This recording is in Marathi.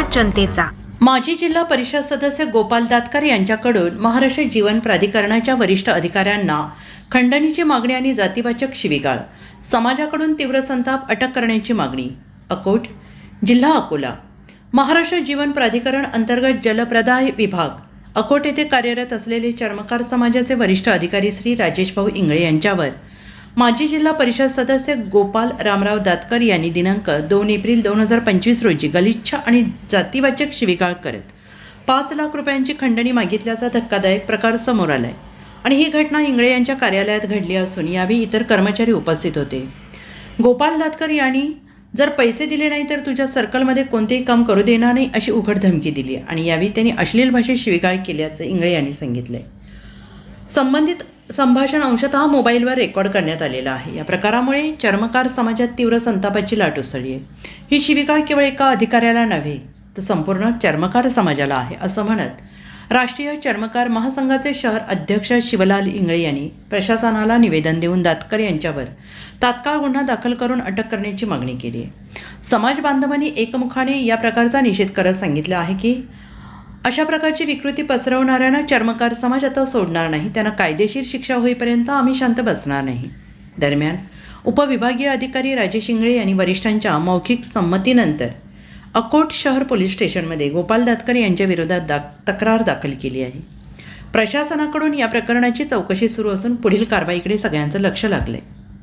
जनतेचा. माजी जिल्हा परिषद सदस्य गोपाल दातकर यांच्याकडून महाराष्ट्र जीवन प्राधिकरणाच्या वरिष्ठ अधिकाऱ्यांना खंडणीची मागणी आणि जातीवाचक शिवीगाळ. समाजाकडून तीव्र संताप अटक करण्याची मागणी. अकोट जिल्हा अकोला. महाराष्ट्र जीवन प्राधिकरण अंतर्गत जलप्रदाय विभाग. अकोट येथे कार्यरत असलेले चर्मकार समाजाचे वरिष्ठ अधिकारी श्री राजेश भाऊ इंगळे यांच्यावर माजी जिल्हा परिषद सदस्य गोपाल रामराव दातकर यांनी दिनांक दोन एप्रिल दोन हजार पंचवीस रोजी गलिच्छ आणि जातीवाचक शिवीगाळ करत पाच लाख रुपयांची खंडणी मागितल्याचा धक्कादायक प्रकार समोर आलाय. आणि ही घटना इंगळे यांच्या कार्यालयात घडली असून यावेळी इतर कर्मचारी उपस्थित होते. गोपाल दातकर यांनी जर पैसे दिले नाही तर तुझ्या सर्कलमध्ये कोणतेही काम करू देणार नाही अशी उघड धमकी दिली आणि यावेळी त्यांनी अश्लील भाषेत शिवीगाळ केल्याचं इंगळे यांनी सांगितलंय. संबंधित संभाषण अंशतः मोबाईलवर रेकॉर्ड करण्यात आलेलं आहे. या प्रकारामुळे चर्मकार समाजात तीव्र संतापाची लाट उसळली आहे. ही शिविका केवळ एका अधिकाऱ्याला नव्हे तर संपूर्ण चर्मकार समाजाला आहे असं म्हणत राष्ट्रीय चर्मकार महासंघाचे शहर अध्यक्ष शिवलाल इंगळे यांनी प्रशासनाला निवेदन देऊन दातकर यांच्यावर तात्काळ गुन्हा दाखल करून अटक करण्याची मागणी केली आहे. समाज बांधवांनी एकमुखाने या प्रकारचा निषेध करत सांगितलं आहे की अशा प्रकारची विकृती पसरवणाऱ्यांना चर्मकार समाज आता सोडणार नाही. त्यांना कायदेशीर शिक्षा होईपर्यंत आम्ही शांत बसणार नाही. दरम्यान उपविभागीय अधिकारी राजेश इंगळे यांनी वरिष्ठांच्या मौखिक संमतीनंतर अकोट शहर पोलीस स्टेशनमध्ये गोपाल दातकर यांच्या विरोधात दा तक्रार दाखल केली आहे. प्रशासनाकडून या प्रकरणाची चौकशी सुरू असून पुढील कारवाईकडे सगळ्यांचं लक्ष लागलं आहे